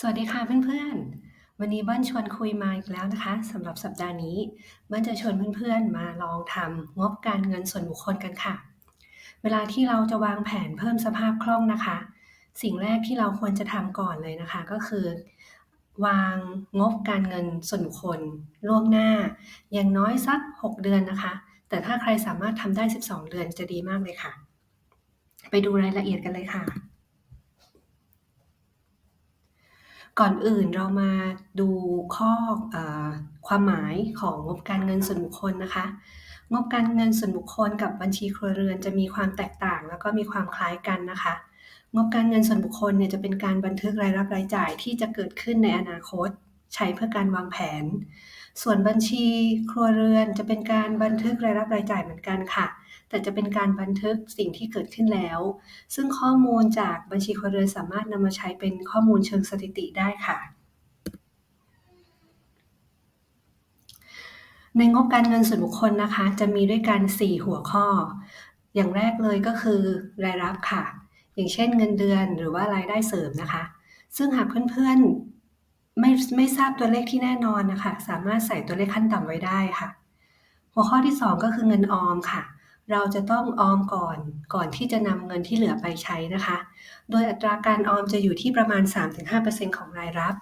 สวัสดีค่ะเพื่อนๆ วันนี้เบิ้ลชวนคุยมาอีกแล้วนะคะสำหรับสัปดาห์นี้ เบิ้ลจะชวนเพื่อนๆ มาลองทำงบการเงินส่วนบุคคลกันค่ะ เวลาที่เราจะวางแผนเพิ่มสภาพคล่องนะคะ สิ่งแรกที่เราควรจะทำก่อนเลยนะคะ ก็คือ วางงบการเงินส่วนบุคคล ล่วงหน้า อย่างน้อยสัก 6 เดือนนะคะ แต่ถ้าใครสามารถทำได้ 12 เดือนจะดีมากเลยค่ะ ไปดูรายละเอียดกันเลยค่ะ ก่อนอื่นเรามาดูข้ออความหมายของงบการเงินส่วนบุคคลนะคะ งบการเงินส่วนบุคคลกับบัญชีครัวเรือนจะมีความแตกต่าง แล้วก็มีความคล้ายกันนะคะ งบการเงินส่วนบุคคลเนี่ยจะเป็นการบันทึกรายรับรายจ่ายที่จะเกิดขึ้นในอนาคต ใช้เพื่อการวางแผน ส่วนบัญชีครัวเรือนจะเป็นการบันทึกรายรับรายจ่ายเหมือนกันค่ะ แต่จะเป็นการบันทึกสิ่งที่เกิดขึ้นแล้ว ซึ่งข้อมูลจากบัญชีครัวเรือนสามารถนำมาใช้เป็นข้อมูลเชิงสถิติได้ค่ะในงบการเงินส่วนบุคคลนะคะ จะมีด้วยกัน 4 หัวข้อ อย่างแรกเลยก็คือรายรับค่ะ อย่างเช่นเงินเดือนหรือว่ารายได้เสริมนะคะ ซึ่งหากเพื่อนๆไม่ไม่ทราบตัวเลขที่แน่นอนนะคะ สามารถใส่ตัวเลขขั้นต่ำไว้ได้ค่ะ หัวข้อที่ 2 ก็คือเงินออมค่ะ เราจะต้องออมก่อนก่อนที่จะนำเงินที่เหลือไปใช้นะคะ โดยอัตราการออมจะอยู่ที่ประมาณ 3-5%ของรายรับ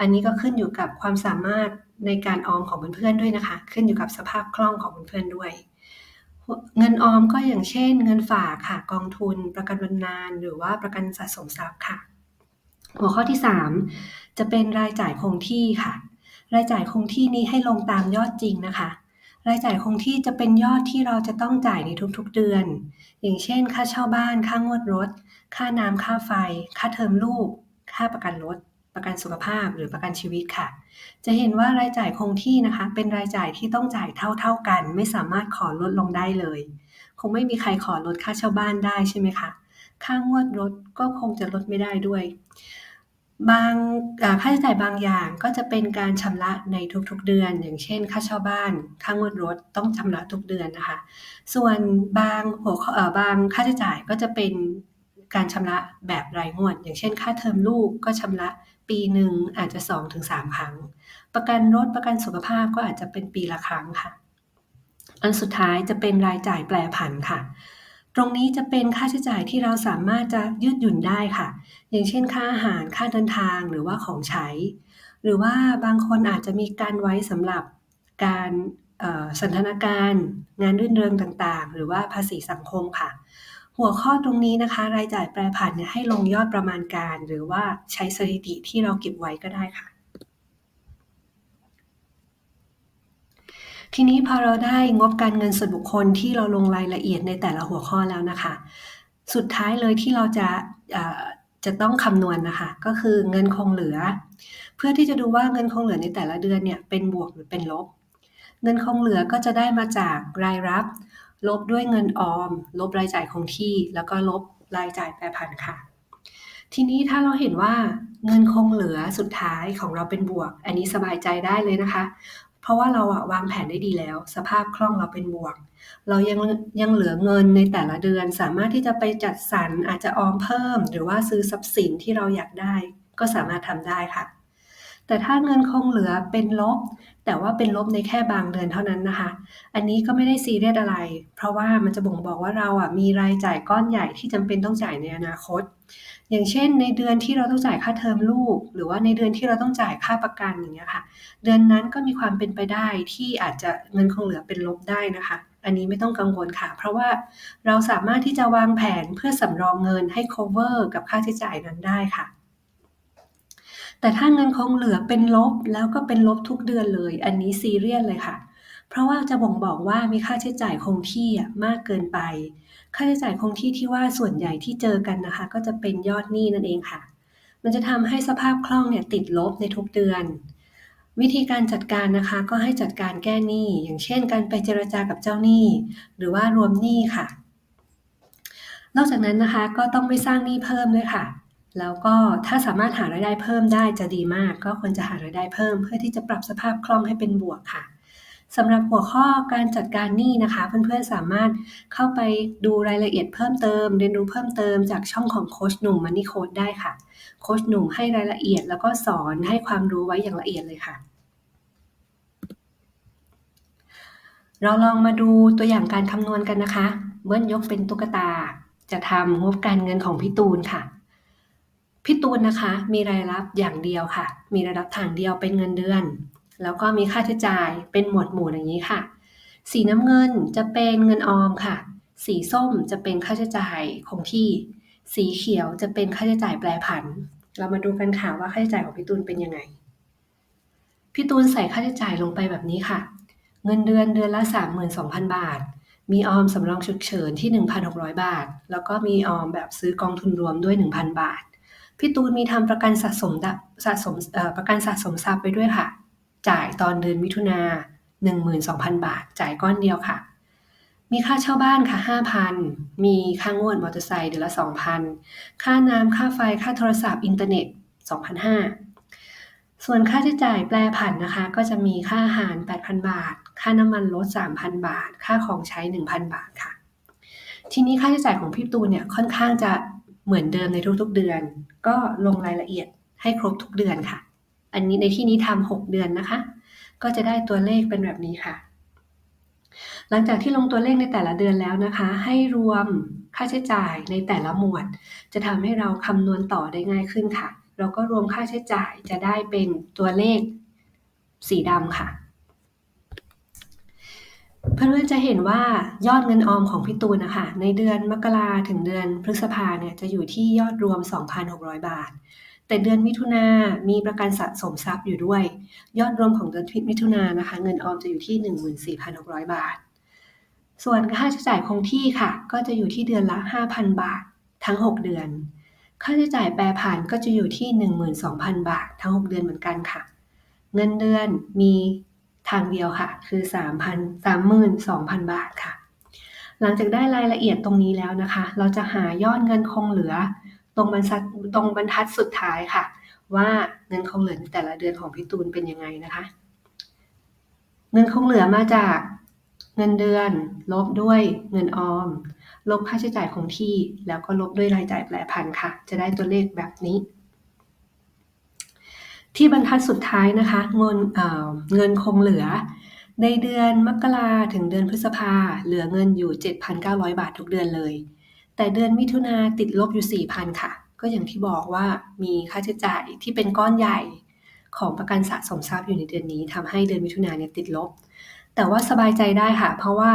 อันนี้ก็ขึ้นอยู่กับความสามารถในการออมของเพื่อนๆด้วยนะคะ ขึ้นอยู่กับสภาพคล่องของเพื่อนๆด้วย เงินออมก็อย่างเช่น เงินฝากค่ะกองทุน ประกันบำนาญหรือว่าประกันสะสมทรัพย์ค่ะ หัวข้อที่ 3 จะเป็นรายจ่ายคงที่ค่ะ รายจ่ายคงที่นี้ให้ลงตามยอดจริงนะคะ รายจ่ายคงที่จะเป็นยอดที่เราจะต้องจ่ายในทุกๆเดือน อย่างเช่น ค่าเช่าบ้าน ค่างวดรถ ค่าน้ำ ค่าไฟ ค่าเทอมลูก ค่าประกันรถ ประกันสุขภาพ หรือประกันชีวิตค่ะ จะเห็นว่ารายจ่ายคงที่นะคะ เป็นรายจ่ายที่ต้องจ่ายเท่าๆกัน ไม่สามารถขอลดลงได้เลย คงไม่มีใครขอลดค่าเช่าบ้านได้ใช่ไหมคะ ค่างวดรถก็คงจะลดไม่ได้ด้วย บางค่าใช้จ่ายบางอย่างก็จะเป็นการชำระในทุก ๆ เดือน อย่างเช่น ค่าเช่าบ้าน ค่างวดรถต้องชำระทุกเดือนนะคะ ส่วนบางหัวบางค่าใช้จ่ายก็จะเป็นการชำระแบบรายงวด อย่างเช่น ค่าเทอมลูกก็ชำระปีหนึ่งอาจจะ 2-3 ครั้ง ประกันรถประกันสุขภาพก็อาจจะเป็นปีละครั้งค่ะ อันสุดท้ายจะเป็นรายจ่ายแปรผันค่ะ ตรงนี้จะเป็นค่าใช้จ่ายที่เราสามารถจะยืดหยุ่นได้ค่ะ อย่างเช่น ค่าอาหาร ค่าเดินทาง หรือว่าของใช้ หรือว่าบางคนอาจจะมีการไว้สำหรับการสันทนาการ งานรื่นเริงต่างๆ หรือว่าภาษีสังคมค่ะ หัวข้อตรงนี้นะคะ รายจ่ายแปรผันเนี่ยให้ลงยอดประมาณการ หรือว่าใช้สถิติที่เราเก็บไว้ก็ได้ค่ะ ทีนี้พอเราได้งบการเงินส่วนบุคคลที่เราลงรายละเอียดในแต่ละหัวข้อแล้วนะคะ สุดท้ายเลยที่เราจะจะต้องคำนวณนนะคะ ก็คือเงินคงเหลือ เพื่อที่จะดูว่าเงินคงเหลือในแต่ละเดือนเนี่ยเป็นบวกหรือเป็นลบ เงินคงเหลือก็จะได้มาจากรายรับ ลบด้วยเงินออม ลบรายจ่ายคงที่ แล้วก็ลบรายจ่ายแปรผันค่ะ ทีนี้ถ้าเราเห็นว่าเงินคงเหลือสุดท้ายของเราเป็นบวก อันนี้สบายใจได้เลยนะคะ เพราะว่าเราอะวางแผนได้ดีแล้ว สภาพคล่องเราเป็นบวก เรายังยังเหลือเงินในแต่ละเดือน สามารถที่จะไปจัดสรรอาจจะออมเพิ่ม หรือว่าซื้อทรัพย์สินที่เราอยากได้ ก็สามารถทำได้ค่ะ แต่ถ้าเงินคงเหลือเป็นลบ แต่ว่าเป็นลบในแค่บางเดือนเท่านั้นนะคะ อันนี้ก็ไม่ได้ซีเรียสอะไร เพราะว่ามันจะบ่งบอกว่าเราอะมีรายจ่ายก้อนใหญ่ที่จำเป็นต้องจ่ายในอนาคต อย่างเช่น ในเดือนที่เราต้องจ่ายค่าเทอมลูก หรือว่าในเดือนที่เราต้องจ่ายค่าประกันอย่างเงี้ยค่ะ เดือนนั้นก็มีความเป็นไปได้ที่อาจจะเงินคงเหลือเป็นลบได้นะคะอันนี้ไม่ต้องกังวลค่ะ เพราะว่าเราสามารถที่จะวางแผนเพื่อสำรองเงินให้ cover กับค่าใช้จ่ายนั้นได้ค่ะ แต่ถ้าเงินคงเหลือเป็นลบแล้วก็เป็นลบทุกเดือนเลย อันนี้ซีเรียสเลยค่ะ เพราะว่าจะบ่งบอกว่ามีค่าใช้จ่ายคงที่มากเกินไป ค่าใช้จ่ายคงที่ที่ว่าส่วนใหญ่ที่เจอกันนะคะ ก็จะเป็นยอดหนี้นั่นเองค่ะ มันจะทำให้สภาพคล่องเนี่ยติดลบในทุกเดือน วิธีการจัดการนะคะก็ให้จัดการแก้หนี้ อย่างเช่น การไปเจรจากับเจ้าหนี้ หรือว่ารวมหนี้ค่ะ นอกจากนั้นนะคะก็ต้องไม่สร้างหนี้เพิ่มด้วยค่ะ แล้วก็ถ้าสามารถหารายได้เพิ่มได้จะดีมาก ก็ควรจะหารายได้เพิ่ม เพื่อที่จะปรับสภาพคล่องให้เป็นบวกค่ะสำหรับหัวข้อการจัดการหนี้นะคะ เพื่อนๆสามารถเข้าไปดูรายละเอียดเพิ่มเติม เรียนรู้เพิ่มเติมจากช่องของโค้ชหนุ่มมันนี่โค้ดได้ค่ะโค้ชหนุ่มให้รายละเอียดแล้วก็สอนให้ความรู้ไว้อย่างละเอียดเลยค่ะ เราลองมาดูตัวอย่างการคำนวณกันนะคะ เบิ้ลยกเป็นตุ๊กตา จะทำงบการเงินของพี่ตูนค่ะ พี่ตูนนะคะมีรายรับอย่างเดียวค่ะ มีรายรับทางเดียวเป็นเงินเดือน แล้วก็มีค่าใช้จ่ายเป็นหมวดหมู่อย่างนี้ค่ะ สีน้ำเงินจะเป็นเงินออมค่ะ สีส้มจะเป็นค่าใช้จ่ายคงที่ สีเขียวจะเป็นค่าใช้จ่ายแปรผัน เรามาดูกันค่ะว่าค่าใช้จ่ายของพี่ตูนเป็นยังไงพี่ตูนใส่ค่าใช้จ่ายลงไปแบบนี้ค่ะ เงินเดือนเดือนละ 32,000 บาท มีออมสำรองฉุกเฉินที่ 1,600 บาท แล้วก็มีออมแบบซื้อกองทุนรวมด้วย 1,000 บาท พี่ตูนมีทำประกันสะสมสะสมประกันสะสมทรัพย์ไปด้วยค่ะ จ่ายตอนเดือนมิถุนา12,000 บาท จ่ายก้อนเดียวค่ะ มีค่าเช่าบ้านค่ะ 5,000 มีค่างวดมอเตอร์ไซค์เดือนละ 2,000 ค่าน้ำค่าไฟค่าโทรศัพท์อินเทอร์เน็ต2,500 ส่วนค่าใช้จ่ายแปรผันนะคะ ก็จะมีค่าอาหาร 8,000 บาท ค่าน้ำมันรถ 3,000 บาท ค่าของใช้ 1,000 บาทค่ะ ทีนี้ค่าใช้จ่ายของพี่ตูนเนี่ยค่อนข้างจะ เหมือนเดิมในทุกๆเดือน ก็ลงรายละเอียดให้ครบทุกเดือนค่ะ อันนี้ในที่นี้ทำ6เดือนนะคะ ก็จะได้ตัวเลขเป็นแบบนี้ค่ะ หลังจากที่ลงตัวเลขในแต่ละเดือนแล้วนะคะ ให้รวมค่าใช้จ่ายในแต่ละหมวด จะทำให้เราคำนวณต่อได้ง่ายขึ้นค่ะ เราก็รวมค่าใช้จ่ายจะได้เป็นตัวเลขสีดำค่ะ เพื่อนๆจะเห็นว่ายอดเงินออมของพี่ตูนนะคะในเดือนมกราถึงเดือนพฤษภาเนี่ยจะอยู่ที่ยอดรวม 2,600 บาท แต่เดือนมิถุนามีประกันสะสมทรัพย์อยู่ด้วย ยอดรวมของเดือนมิถุนานะคะ เงินออมจะอยู่ที่ 14,600 บาท ส่วนค่าใช้จ่ายคงที่ค่ะ ก็จะอยู่ที่เดือนละ 5,000 บาท ทั้ง 6 เดือน ค่าใช้จ่ายแปรผันก็จะอยู่ที่ 12,000 บาท ทั้ง 6 เดือนเหมือนกันค่ะ เงินเดือนมี ทางเดียวค่ะ คือ 3,000 32,000 บาทค่ะ หลังจากได้รายละเอียดตรงนี้แล้วนะคะ เราจะหายอดเงินคงเหลือ ตรงบรรทัดตรงบรรทัดสุดท้ายค่ะ ว่าเงินคงเหลือในแต่ละเดือนของพี่ตูนเป็นยังไงนะคะ เงินคงเหลือมาจากเงินเดือน ลบด้วยเงินออม ลบค่าใช้จ่ายคงที่ แล้วก็ลบด้วยรายจ่ายแปรผันค่ะ จะได้ตัวเลขแบบนี้ ที่บรรทัดสุดท้ายนะคะ เงินเเงินคงเหลือ ในเดือนมกราถึงเดือนพฤษภาเหลือเงินอยู่ 7,900 บาททุกเดือนเลย แต่เดือนมิถุนาติดลบอยู่ 4,000 ค่ะ ก็อย่างที่บอกว่ามีค่าใช้จ่ายที่เป็นก้อนใหญ่ของประกันสะสมทรัพย์อยู่ในเดือนนี้ทำให้เดือนมิถุนาเนี่ยติดลบ แต่ว่าสบายใจได้ค่ะ เพราะว่า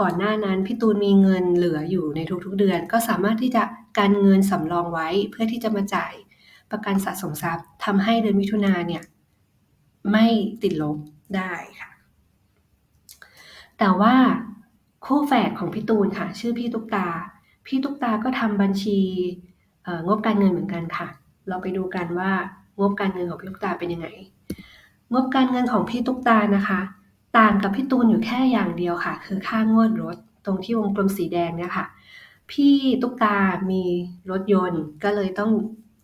ก่อนหน้านั้นพี่ตูนมีเงินเหลืออยู่ในทุกๆเดือน ก็สามารถที่จะการเงินสำรองไว้เพื่อที่จะมาจ่าย ประกันสะสมทรัพย์ทำให้เดือนมิถุนาเนี่ยไม่ติดลบได้ค่ะ แต่ว่าคู่แฝดของพี่ตูนค่ะ ชื่อพี่ตุ๊กตา พี่ตุ๊กตาก็ทำบัญชีงบการเงินเหมือนกันค่ะ เราไปดูกันว่างบการเงินของพี่ตุ๊กตาเป็นยังไง งบการเงินของพี่ตุ๊กตานะคะ ต่างกับพี่ตูนอยู่แค่อย่างเดียวค่ะ คือค่างวดรถตรงที่วงกลมสีแดงเนี่ยค่ะ พี่ตุ๊กตามีรถยนต์ก็เลยต้อง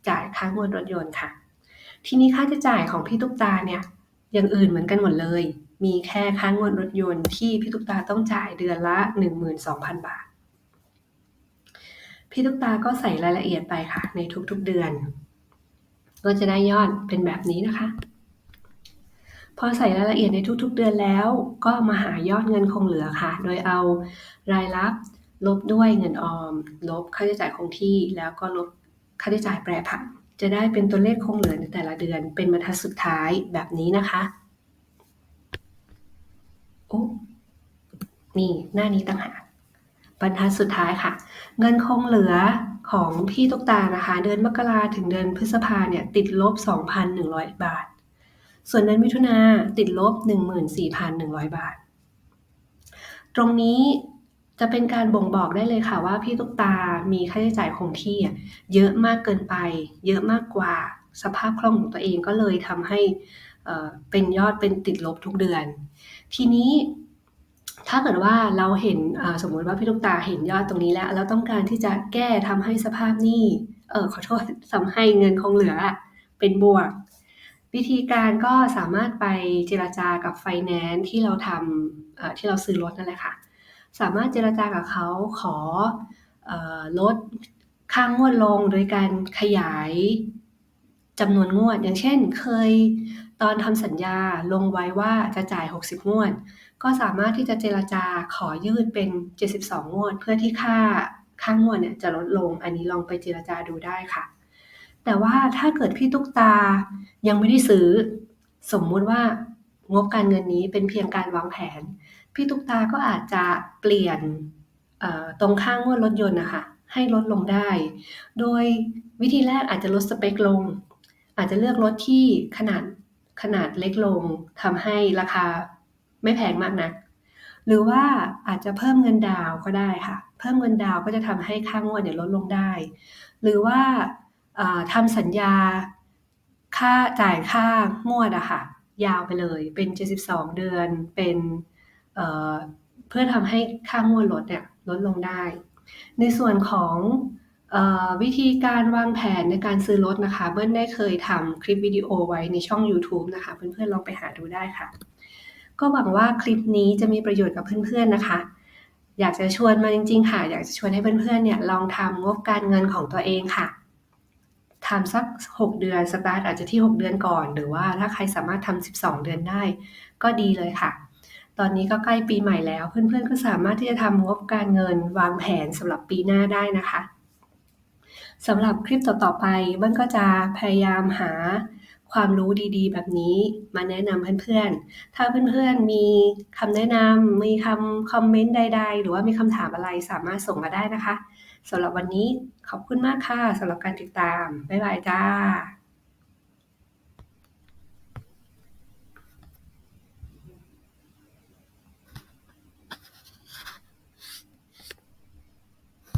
จ่ายค่างวดรถยนต์ค่ะ ทีนี้ค่าใช้จ่ายของพี่ตุ๊กตาเนี่ยอย่างอื่นเหมือนกันหมดเลย มีแค่ค่างวดรถยนต์ที่พี่ตุ๊กตาต้องจ่ายเดือนละ 12,000 บาท พี่ตุ๊กตาก็ใส่รายละเอียดไปค่ะ ในทุกๆเดือน ก็จะได้ยอดเป็นแบบนี้นะคะ พอใส่รายละเอียดในทุกๆเดือนแล้ว ก็มาหายอดเงินคงเหลือค่ะ โดยเอารายรับลบด้วยเงินออม ลบค่าใช้จ่ายคงที่แล้วก็ลบ ค่าใช้จ่ายแปรผัน จะได้เป็นตัวเลขคงเหลือในแต่ละเดือน เป็นบรรทัดสุดท้ายแบบนี้นะคะโอ้นี่หน้านี้ต่างหากบรรทัดสุดท้ายค่ะ เงินคงเหลือของพี่ตุ๊กตานะคะ เดือนมกราถึงเดือนพฤษภาเนี่ยติดลบ 2,100 บาท ส่วนเดือนมิถุนาติดลบ 14,100 บาท ตรงนี้ จะเป็นการบ่งบอกได้เลยค่ะว่าพี่ตุ๊กตามีค่าใช้จ่ายคงที่เยอะมากเกินไป เยอะมากกว่าสภาพคล่องของตัวเองก็เลยทำให้เป็นยอดเป็นติดลบทุกเดือน ทีนี้ถ้าเกิดว่าเราเห็นสมมุติว่าพี่ลูกตาเห็นยอดตรงนี้แล้วแล้วต้องการที่จะแก้ทำให้สภาพหนี้เออขอโทษทำให้เงินคงเหลือเป็นบวก วิธีการก็สามารถไปเจรจากับไฟแนนซ์ที่เราทำที่เราซื้อรถนั่นแหละค่ะ สามารถเจรจากับเขาขอลดค่างวดลงโดยการขยายจำนวนงวด อย่างเช่นเคยตอนทำสัญญาลงไว้ว่าจะจ่าย 60 งวด ก็สามารถที่จะเจรจาขอยืดเป็น 72 งวด เพื่อที่ค่าค่างวดเนี่ยจะลดลง อันนี้ลองไปเจรจาดูได้ค่ะ แต่ว่าถ้าเกิดพี่ตุ๊กตายังไม่ได้ซื้อ สมมุติว่างบการเงินนี้เป็นเพียงการวางแผน พี่ตุ๊กตาก็อาจจะเปลี่ยนตรงข้างงวดรถยนต์นะคะให้ลดลงได้ โดยวิธีแรกอาจจะลดสเปคลง อาจจะเลือกรถที่ขนาดขนาดเล็กลงทำให้ราคาไม่แพงมากนะัก หรือว่าอาจจะเพิ่มเงินดาวก็ได้ค่ะ เพิ่มเงินดาวก็จะทำให้ค่างวดเนี่ยลดลงได้ หรือว่าทำสัญญาค่าจ่ายค่างวดอะค่ะยาวไปเลยเป็น 72 เดือนเป็น เพื่อทำให้ค่างวดลดเนี่ยลดลงได้ ในส่วนของวิธีการวางแผนในการซื้อรถนะคะ เบิ้ลได้เคยทำคลิปวิดีโอไว้ในช่อง YouTube นะคะ เพื่อนๆลองไปหาดูได้ค่ะ ก็หวังว่าคลิปนี้จะมีประโยชน์กับเพื่อนๆนะคะ อยากจะชวนมาจริงๆค่ะ อยากจะชวนให้เพื่อนๆเนี่ยลองทำงบการเงินของตัวเองค่ะทำสัก 6 เดือนสตาร์ทอาจจะที่ 6 เดือนก่อน หรือว่าถ้าใครสามารถทำ12 เดือนได้ ก็ดีเลยค่ะ ตอนนี้ก็ใกล้ปีใหม่แล้ว เพื่อนๆก็สามารถที่จะทำงบการเงินวางแผนสำหรับปีหน้าได้นะคะสำหรับคลิปต่อๆไปเบิ้ลก็จะพยายามหาความรู้ดีๆ แบบนี้มาแนะนำเพื่อนๆ ถ้าเพื่อนๆมีคำแนะนำมีคำคอมเมนต์ใดๆ หรือว่ามีคำถามอะไรสามารถส่งมาได้นะคะสำหรับวันนี้ขอบคุณมากค่ะสำหรับการติดตาม บ๊ายบายจ้า